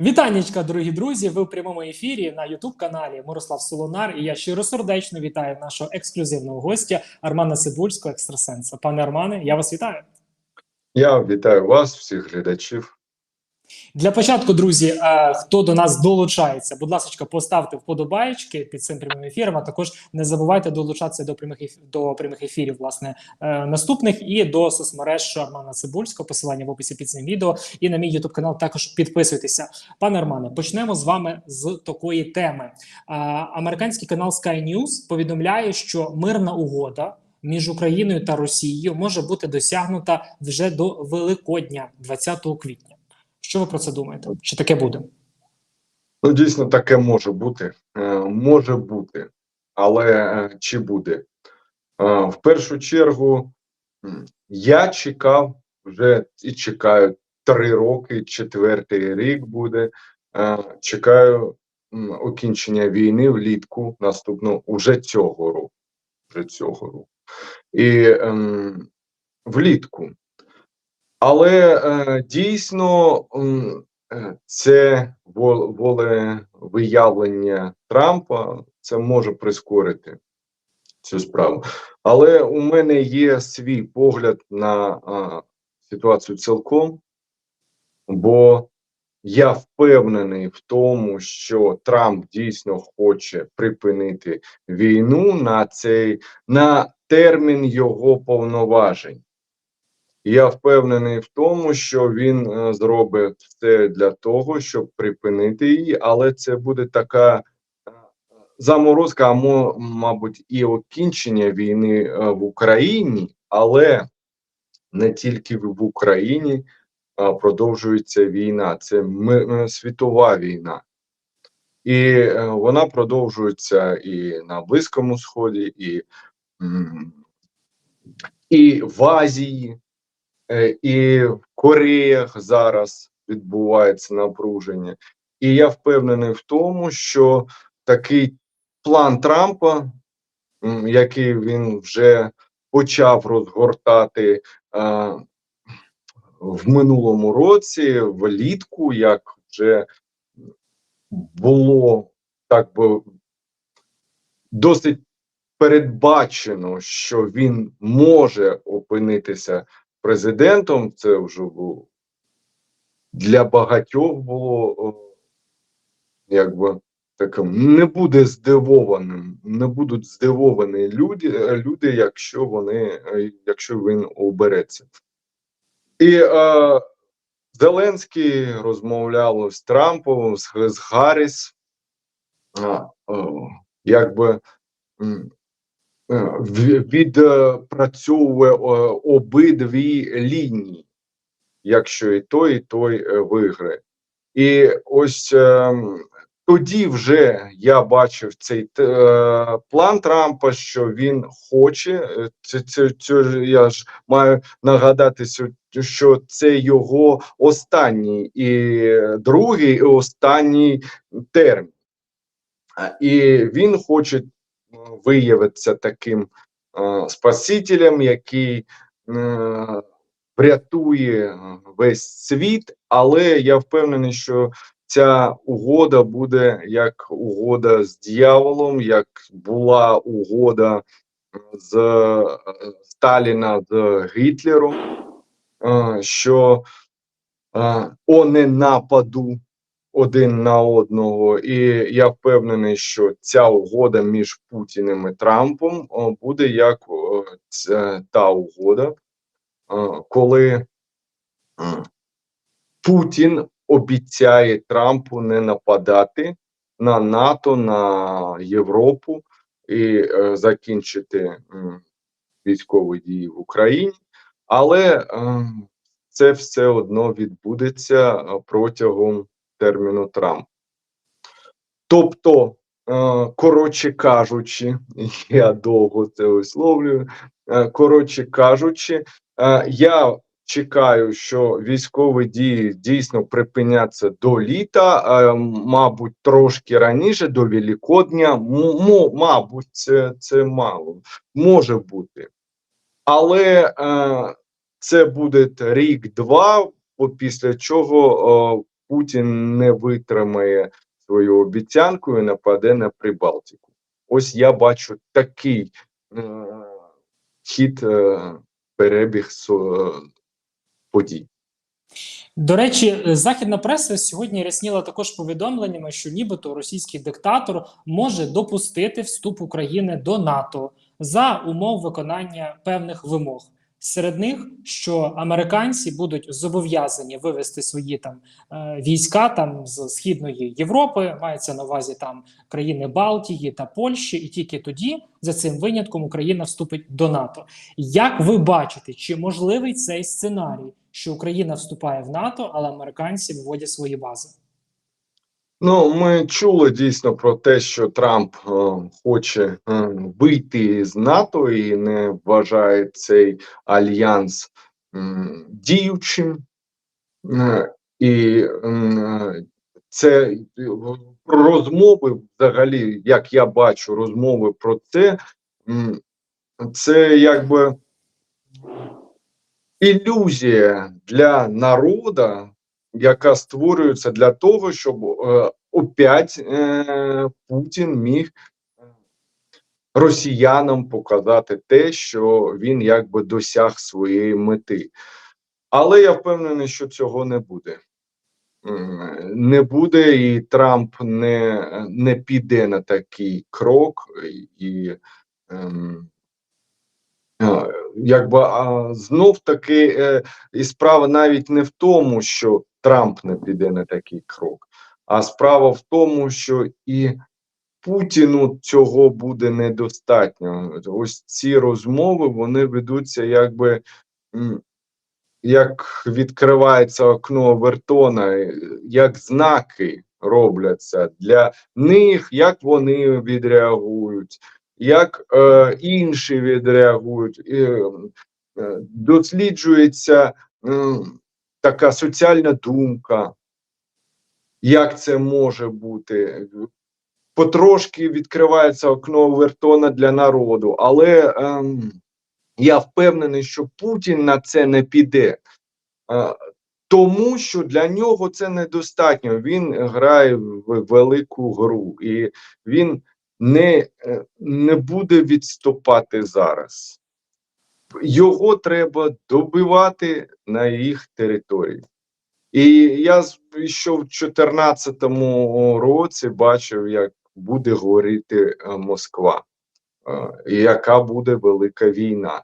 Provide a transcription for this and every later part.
Вітанечка, дорогі друзі! Ви в прямому ефірі на Ютуб каналі Мирослав Солонар. І я щиро сердечно вітаю нашого ексклюзивного гостя Армана Цибульського, екстрасенса. Пане Армане, я вас вітаю. Я вітаю вас, всіх глядачів. Для початку, друзі, е, хто до нас долучається, будь ласка, поставте вподобаєчки під цим прямим ефіром. А також не забувайте долучатися до прямих еф... до прямих ефірів, власне, е, наступних і до соцмереж Армана Цибульського. Посилання в описі під цим відео. І на мій Ютуб канал також підписуйтеся. Пане Армане, почнемо з вами з такої теми. Е, Американський канал Sky News повідомляє, що мирна угода. Між Україною та Росією може бути досягнута вже до Великодня, 20 квітня. Що ви про це думаєте? Чи таке буде? Ну, дійсно, таке може бути. Е, може бути, але е, чи буде? Е, в першу чергу я чекав вже і чекаю три роки, четвертий рік буде. Е, чекаю окінчення війни влітку наступного уже цього року. Вже цього року. І ем, влітку. Але е, дійсно е, це вол- волевиявлення Трампа це може прискорити цю справу. Але у мене є свій погляд на ситуацію цілком, бо я впевнений в тому, що Трамп дійсно хоче припинити війну на цей на термін його повноважень. Я впевнений в тому, що він е, зробить все для того, щоб припинити її, але це буде така е, заморозка, а мабуть, і окінчення війни е, в Україні, але не тільки в Україні продовжується війна. Це світова війна. І вона продовжується і на Близькому Сході, і, і в Азії. Е, і в Кореях зараз відбувається напруження. І я впевнений в тому, що такий план Трампа, який він вже почав розгортати а, в минулому році, влітку, як вже було так би досить передбачено, що він може опинитися президентом, це вже було для багатьох було якби таким не буде здивованим, не будуть здивовані люди, е, люди, якщо вони, е, якщо він обереться. І е, Зеленський розмовляв з Трампом, з, з Гарріс, якби м, е, в- відпрацьовує е, обидві лінії, якщо і той, і той е, виграє. І ось е, тоді вже я бачив цей е, план Трампа, що він хоче. е, Це, це, це я ж маю нагадати, що це його останній і другий, і останній термін. І він хоче е, виявитися таким е, спасителем, який е, врятує весь світ, але я впевнений, що ця угода буде як угода з дьяволом, як була угода з Сталіна з Гітлером, що о не нападу один на одного, і я впевнений, що ця угода між Путіним і Трампом буде як ця, та угода, коли Путін обіцяє Трампу не нападати на НАТО, на Європу і е, закінчити військові дії в Україні, але е, це все одно відбудеться е, протягом терміну Трампа. Тобто, е, коротше кажучи, я довго це висловлюю. е, Коротше кажучи, е, я чекаю, що військові дії дійсно припиняться до літа, мабуть, трошки раніше, до Великодня. Мабуть, це, це мало може бути. Але це буде рік-два, після чого Путін не витримає свою обіцянку і нападе на Прибалтику. Ось я бачу такий е, хід е, перебіг со, подій. До речі, західна преса сьогодні рясніла також повідомленнями, що нібито російський диктатор може допустити вступ України до НАТО за умов виконання певних вимог. Серед них, що американці будуть зобов'язані вивести свої там е, війська там з східної Європи, мається на увазі там країни Балтії та Польщі, і тільки тоді за цим винятком Україна вступить до НАТО. Як ви бачите, чи можливий цей сценарій, що Україна вступає в НАТО, але американці виводять свої бази? Ну, ми чули дійсно про те, що Трамп е, хоче е, вийти з НАТО і не вважає цей альянс м, діючим. Е, і м, це е, розмови, взагалі, як я бачу, розмови про це, м, це якби ілюзія для народа, яка створюється для того, щоб е, опять е, Путін міг е, росіянам показати те, що він якби досяг своєї мети. Але я впевнений, що цього не буде. Не буде, і Трамп не, не піде на такий крок, і ем, якби знов таки е, і справа навіть не в тому, що Трамп не піде на такий крок, а справа в тому, що і Путіну цього буде недостатньо. Ось ці розмови вони ведуться, якби як відкривається окно Вертона, як знаки робляться для них, як вони відреагують, як е, інші відреагують. Е, досліджується е, така соціальна думка, як це може бути. Потрошки відкривається окно Вертона для народу, але ем, я впевнений, що Путін на це не піде, е, тому що для нього це недостатньо. Він грає в велику гру, і він не, е, не буде відступати зараз. Його треба добивати на їх території. І я ще в 2014 році бачив, як буде горіти е, Москва, е, і яка буде велика війна.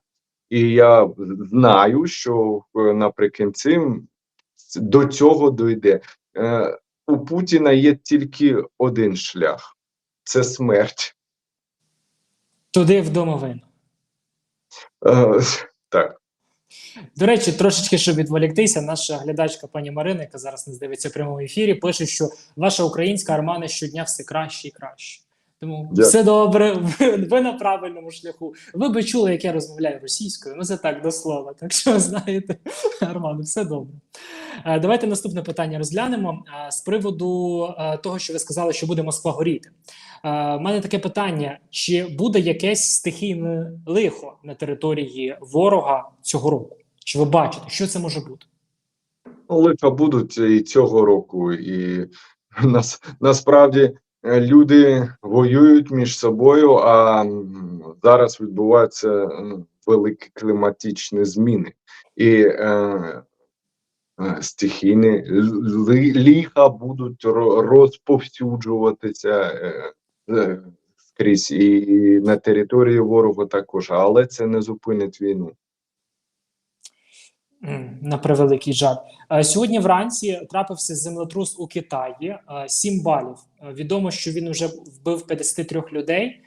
І я знаю, що е, наприкінці до цього дойде. У Путіна є тільки один шлях це смерть. Туди в домовину. Е, Так. До речі, трошечки, щоб відволіктися, наша глядачка пані Марина, яка зараз нас дивиться в прямому ефірі, пише, що ваша українська армана щодня все краще і краще. Тому Дякую. все добре, ви, ви на правильному шляху. Ви би чули, як я розмовляю російською. Ну це так до слова. Так що знаєте, Армане, все добре. Е, Давайте наступне питання розглянемо Е, з приводу е, того, що ви сказали, що буде Москва горіти. У мене таке питання: чи буде якесь стихійне лихо на території ворога цього року? Чи ви бачите, що це може бути? Ну, лиха будуть і цього року, і нас насправді люди воюють між собою, а зараз відбуваються великі кліматичні зміни, і е, стихійні ліха будуть розповсюджуватися е, е, скрізь і на території ворога також, але це не зупинить війну. На превеликий жаль. Е, Сьогодні вранці трапився землетрус у Китаї. 7 балів. Е, Відомо, що він вже вбив 53 людей,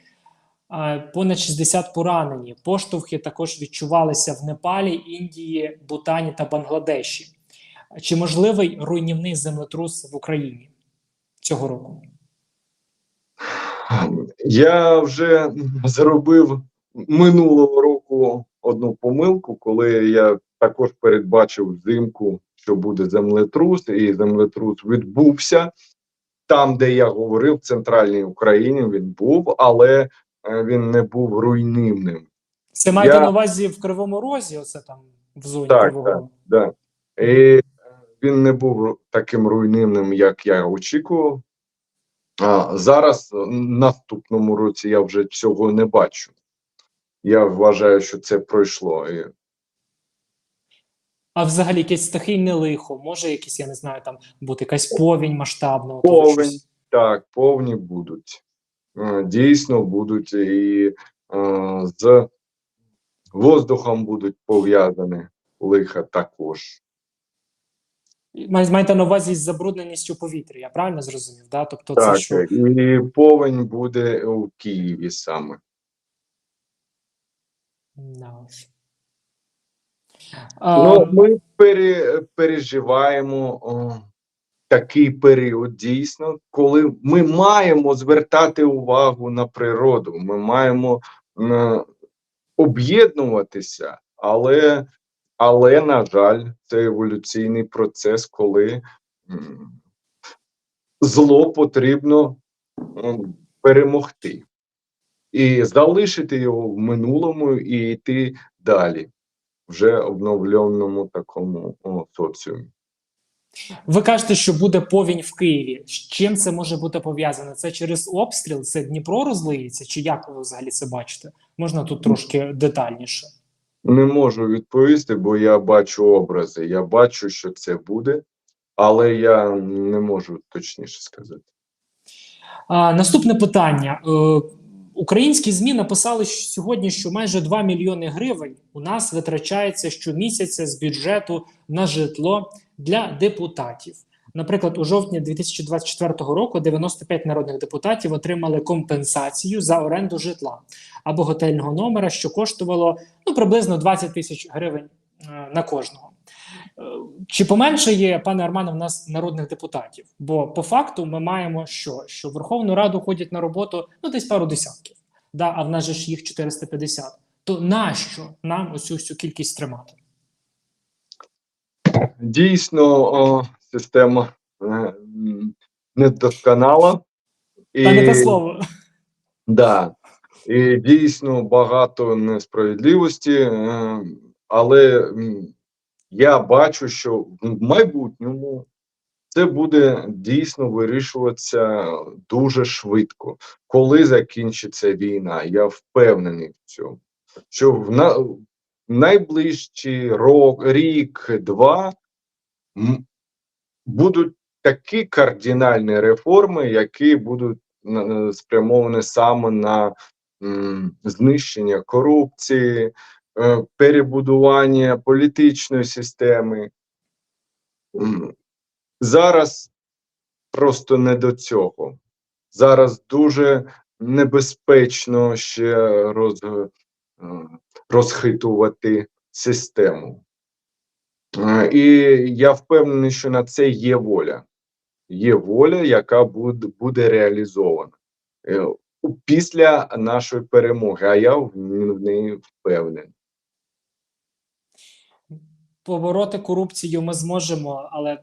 е, понад 60 поранені. Поштовхи також відчувалися в Непалі, Індії, Бутані та Бангладеші. Чи можливий руйнівний землетрус в Україні цього року? Я вже зробив минулого року одну помилку, коли я також передбачив взимку, що буде землетрус, і землетрус відбувся там, де я говорив, в центральній Україні він був, але е, він не був руйнівним. Це маєте Я- на увазі в Кривому Розі, оце там в зоні Так, Кривого Рогу? Да. І він не був таким руйнівним, як я очікував. А зараз, наступному році, я вже цього не бачу. Я вважаю, що це пройшло. А взагалі якесь стихійне лихо, може якісь, я не знаю, там бути якась повінь масштабна. Повінь. щось- Так, повні будуть. Е, Дійсно будуть і е, з воздухом будуть пов'язані лиха також. Маєте на увазі з забрудненістю повітря, я правильно зрозумів? Да? Тобто, це що і повень буде у Києві саме. Уж. Ну, ми пере, переживаємо о, такий період дійсно, коли ми маємо звертати увагу на природу, ми маємо об'єднуватися, але, але, на жаль, це еволюційний процес, коли зло потрібно перемогти і залишити його в минулому і йти далі вже обновленому такому соціумі. ви кажете, що буде повінь в Києві. З чим це може бути пов'язане? Це через обстріл? Це Дніпро розлиється? Чи як ви взагалі це бачите? Можна тут трошки детальніше. Не можу відповісти, бо я бачу образи. Я бачу, що це буде, але я не можу точніше сказати. А, наступне питання. Е, українські ЗМІ написали сьогодні, що майже 2 мільйони гривень у нас витрачається щомісяця з бюджету на житло для депутатів. Наприклад, у жовтні 2024 року 95 народних депутатів отримали компенсацію за оренду житла або готельного номера, що коштувало ну приблизно 20 тисяч гривень е, на кожного. Е, Чи поменшає, пане Армане, в нас народних депутатів? Бо по факту ми маємо що? Що в Верховну Раду ходять на роботу ну десь пару десятків, да, а в нас же ж їх 450. То нащо нам оцю всю кількість тримати? Дійсно, система е, недосконала. І, Та не те слово. Да. І дійсно багато несправедливості, е, але я бачу, що в майбутньому це буде дійсно вирішуватися дуже швидко. Коли закінчиться війна, я впевнений в цьому. Що в на, в найближчий рок, рік, два будуть такі кардинальні реформи, які будуть спрямовані саме на знищення корупції, е, перебудування політичної системи. Зараз просто не до цього. Зараз дуже небезпечно ще роз, розхитувати систему. І я впевнений, що на це є воля. Є воля, яка буде, буде реалізована е, після нашої перемоги, а я в неї впевнений. Побороти корупцію ми зможемо, але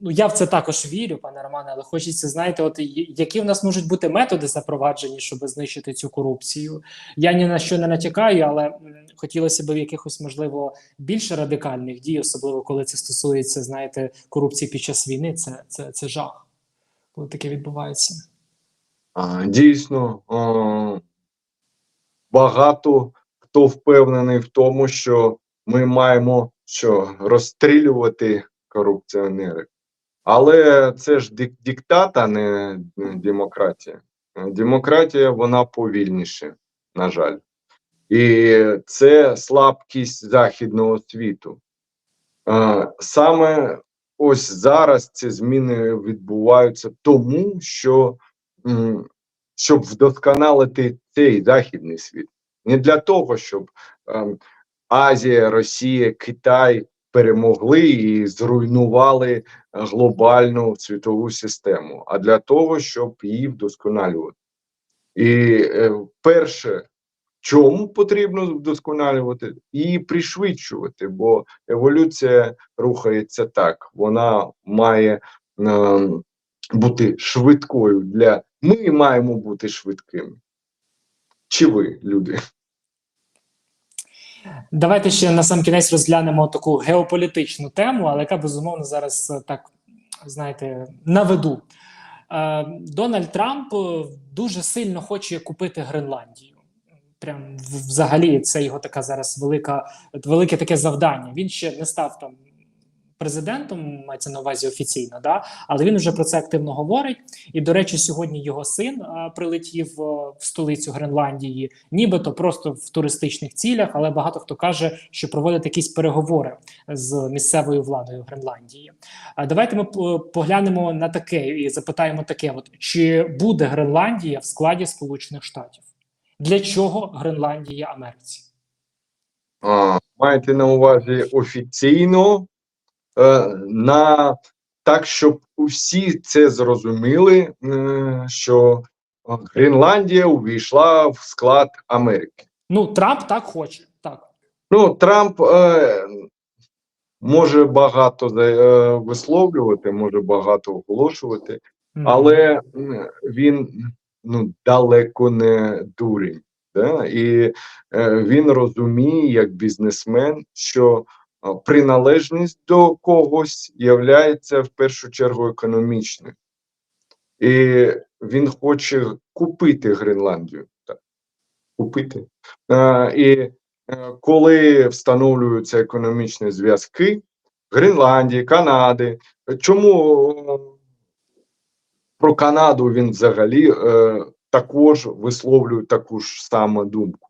ну я в це також вірю, пане Романе. Але хочеться знаєте, от які в нас можуть бути методи запроваджені, щоб знищити цю корупцію. Я ні на що не натякаю, але хотілося б якихось можливо більш радикальних дій, особливо коли це стосується, знаєте, корупції під час війни. Це це, це жах, коли таке відбувається. А, Дійсно, а, багато хто впевнений в тому, що ми маємо що розстрілювати корупціонерів. Але це ж дик- диктат, а не демократія. Демократія вона повільніше, на жаль. І це слабкість західного світу. Саме ось зараз ці зміни відбуваються тому, що щоб вдосконалити цей західний світ. Не для того, щоб ем, Азія, Росія, Китай перемогли і зруйнували глобальну світову систему, а для того, щоб її вдосконалювати. І е, перше, чому потрібно вдосконалювати, і пришвидшувати, бо еволюція рухається так, вона має ем, бути швидкою для. Ми маємо бути швидкими. Чи ви, люди? Давайте ще на сам кінець розглянемо таку геополітичну тему, але яка безумовно зараз е, так знаєте на виду. Е, Дональд Трамп е, дуже сильно хоче купити Гренландію. Прям взагалі це його така зараз велика, велике таке завдання. Він ще не став там президентом, мається на увазі офіційно, да? але він вже про це активно говорить. І, до речі, сьогодні його син а, прилетів е, в столицю Гренландії, нібито просто в туристичних цілях, але багато хто каже, що проводить якісь переговори з місцевою владою Гренландії. А давайте ми поглянемо на таке і запитаємо таке: от чи буде Гренландія в складі Сполучених Штатів? Для чого Гренландія Америці? А, маєте на увазі офіційно на так, щоб усі це зрозуміли, е, що е, Гренландія увійшла в склад Америки. Ну, Трамп так хоче. Так. Ну, Трамп е, може багато е, висловлювати, може багато оголошувати, Мгм. але він ну, далеко не дурень. Да? І е, він розуміє, як бізнесмен, що е, приналежність до когось являється в першу чергу економічною. І він хоче купити Гренландію. Так. Купити. Е, і е, коли встановлюються економічні зв'язки Гренландії, Канади, чому про Канаду він взагалі е, також висловлює таку ж саму думку?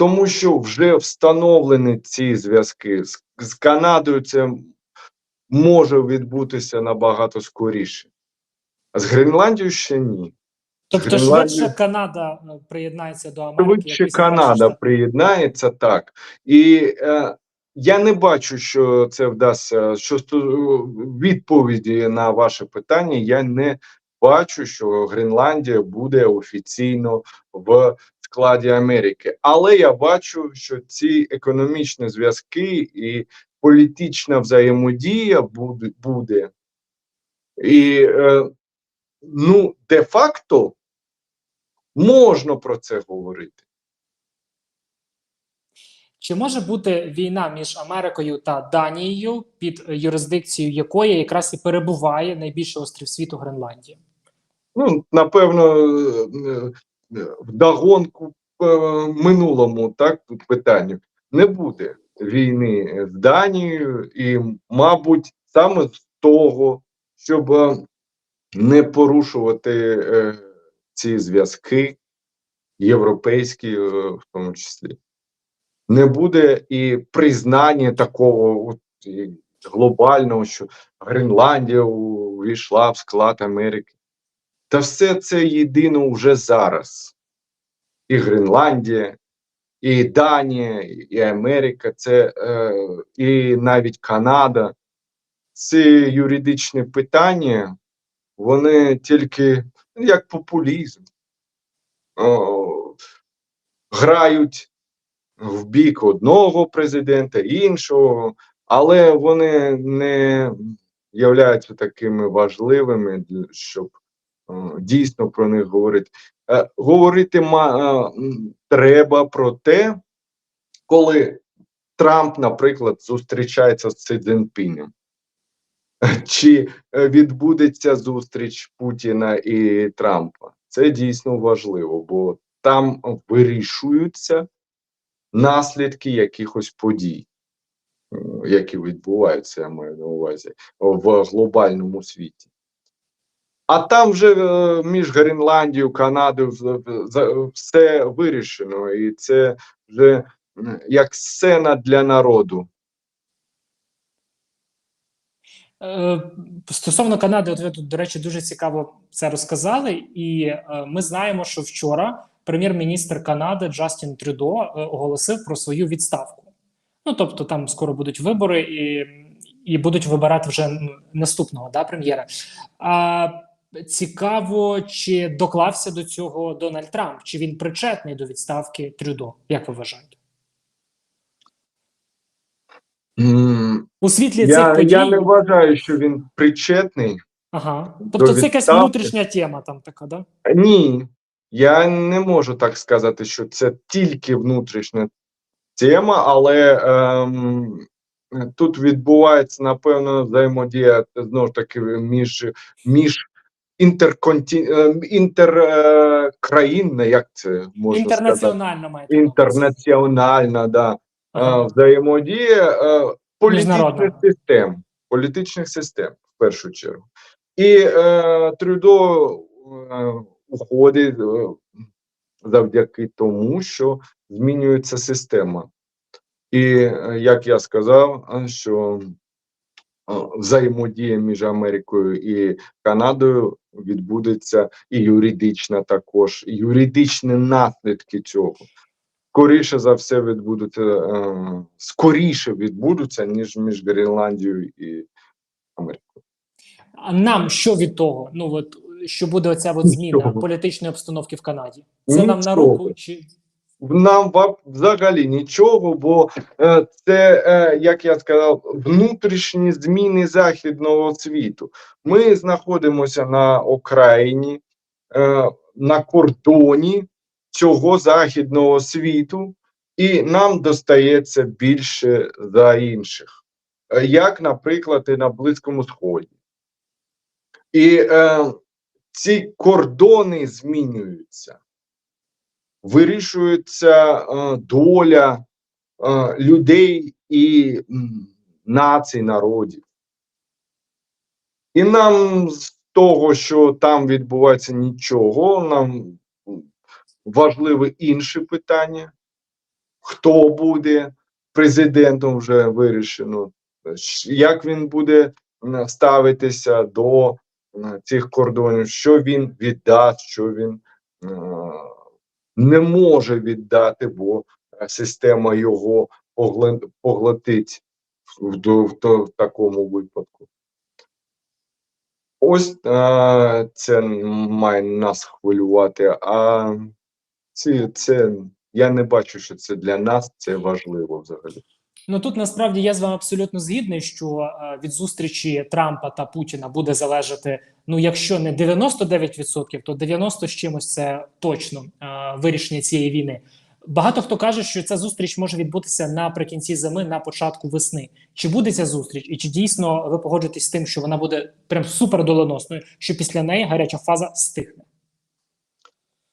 Тому що вже встановлені ці зв'язки з, з Канадою, це може відбутися набагато скоріше. А з Гренландією ще ні. Тобто Гренландія- швидше Канада е, приєднається до Америки. Швидше Канада Сполучених приєднається так. І е, я не бачу, що це вдасться. Що відповіді на ваше питання, я не бачу, що Гренландія буде офіційно в складі Америки. Але я бачу, що ці економічні зв'язки і політична взаємодія буде. буде. І е, ну, де-факто можна про це говорити. Чи може бути війна між Америкою та Данією, під юрисдикцією якої якраз і перебуває найбільший острів світу Гренландія? Ну, напевно, е, вдогонку е, минулому так питанню не буде війни з Данією, і, мабуть, саме з того, щоб е, не порушувати е, ці зв'язки, європейські, в тому числі, не буде і признання такого от, глобального, що Гренландія увійшла в склад Америки. Та все це єдино вже зараз. І Гренландія, і Данія, і Америка, це е, і навіть Канада. Ці юридичні питання, вони тільки ну, як популізм. О, грають в бік одного президента, іншого, але вони не являються такими важливими, щоб дійсно про них говорити. Е, Говорити ма- е, треба про те, коли Трамп, наприклад, зустрічається з Си Цзіньпінем. Чи е, відбудеться зустріч Путіна і Трампа? Це дійсно важливо, бо там вирішуються наслідки якихось подій, е, які відбуваються, я маю на увазі, в глобальному світі. А там вже е, між Гренландією, Канадою все вирішено, і це вже як сцена для народу. Е, Стосовно Канади, от ви тут, до речі, дуже цікаво це розказали, і е, ми знаємо, що вчора прем'єр-міністр Канади Джастін Трюдо оголосив про свою відставку. Ну тобто, там скоро будуть вибори, і, і будуть вибирати вже наступного да, прем'єра. А цікаво, чи доклався до цього Дональд Трамп, чи він причетний до відставки Трюдо? Як ви вважаєте? У світлі Я, цих подій. я не вважаю, що він причетний. Ага. Тобто це якась внутрішня тема там така, да? Ні, я не можу так сказати, що це тільки внутрішня. система, але ем, тут відбувається напевно взаємодія знову ж таки між, між інтеркраїнне, як це можна сказати? Інтернаціонально маєте. на увазі. Інтернаціональна, да. Ага. е, взаємодія е, політичних систем, політичних систем в першу чергу. І е, Трюдо е, уходить е, завдяки тому, що змінюється система. І е, як я сказав, е, що е, взаємодія між Америкою і Канадою відбудеться і юридична також, і юридичні наслідки цього скоріше за все відбудуться е, скоріше відбудуться, ніж між Гренландією і Америкою. А нам що від того? Ну от що буде оця от зміна Нічого. політичної обстановки в Канаді? Це нам на руку чи Нам взагалі нічого, бо е, це, е, як я сказав, внутрішні зміни західного світу. Ми знаходимося на окраїні, е, на кордоні цього західного світу, і нам достається більше за інших, як, наприклад, і на Близькому Сході. І е, ці кордони змінюються вирішується е, доля е, людей і націй, народів. І нам з того, що там відбувається нічого, нам важливе інше питання. Хто буде президентом, вже вирішено, як він буде ставитися до цих кордонів, що він віддасть, що він е, не може віддати, бо е, система його поглотить в, в, в такому випадку. Ось а, це має нас хвилювати. А ці, це я не бачу, що це для нас це важливо взагалі. Ну тут насправді я з вами абсолютно згідний, що е, від зустрічі Трампа та Путіна буде залежати. Ну, якщо не 99%, то 90% з чимось це точно е, вирішення цієї війни. Багато хто каже, що ця зустріч може відбутися наприкінці зими, на початку весни. Чи буде ця зустріч, і чи дійсно ви погоджуєтесь з тим, що вона буде прям супер доленосною, що після неї гаряча фаза стихне?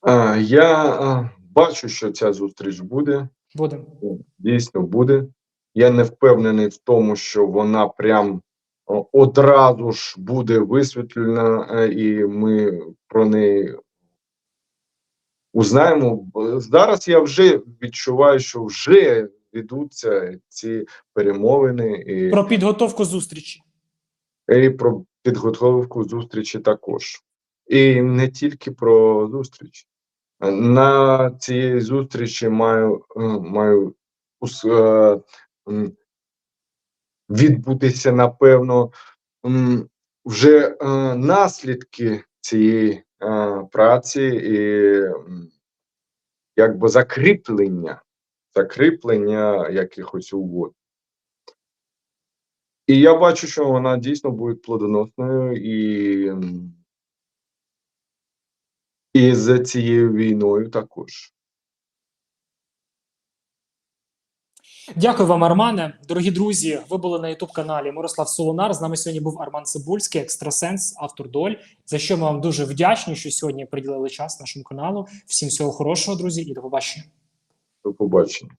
Е, я бачу, що ця зустріч буде. Буде. дійсно буде. Я не впевнений в тому, що вона прям одразу ж буде висвітлена, е, і ми про неї узнаємо. Зараз я вже відчуваю, що вже ведуться ці перемовини і, Про підготовку зустрічі. і про підготовку зустрічі також. І не тільки про зустріч. На цій зустрічі маю, е, маю е, відбутися, напевно, вже е, наслідки цієї е, праці і якби закріплення, закріплення якихось угод. І я бачу, що вона дійсно буде плодоносною і, і за цією війною також. Дякую вам, Армане. Дорогі друзі. Ви були на Ютуб каналі Мирослав Солонар. З нами сьогодні був Арман Цибульський, екстрасенс, автор доль. За що ми вам дуже вдячні, що сьогодні приділили час нашому каналу. Всім всього хорошого, друзі, і до побачення. До побачення.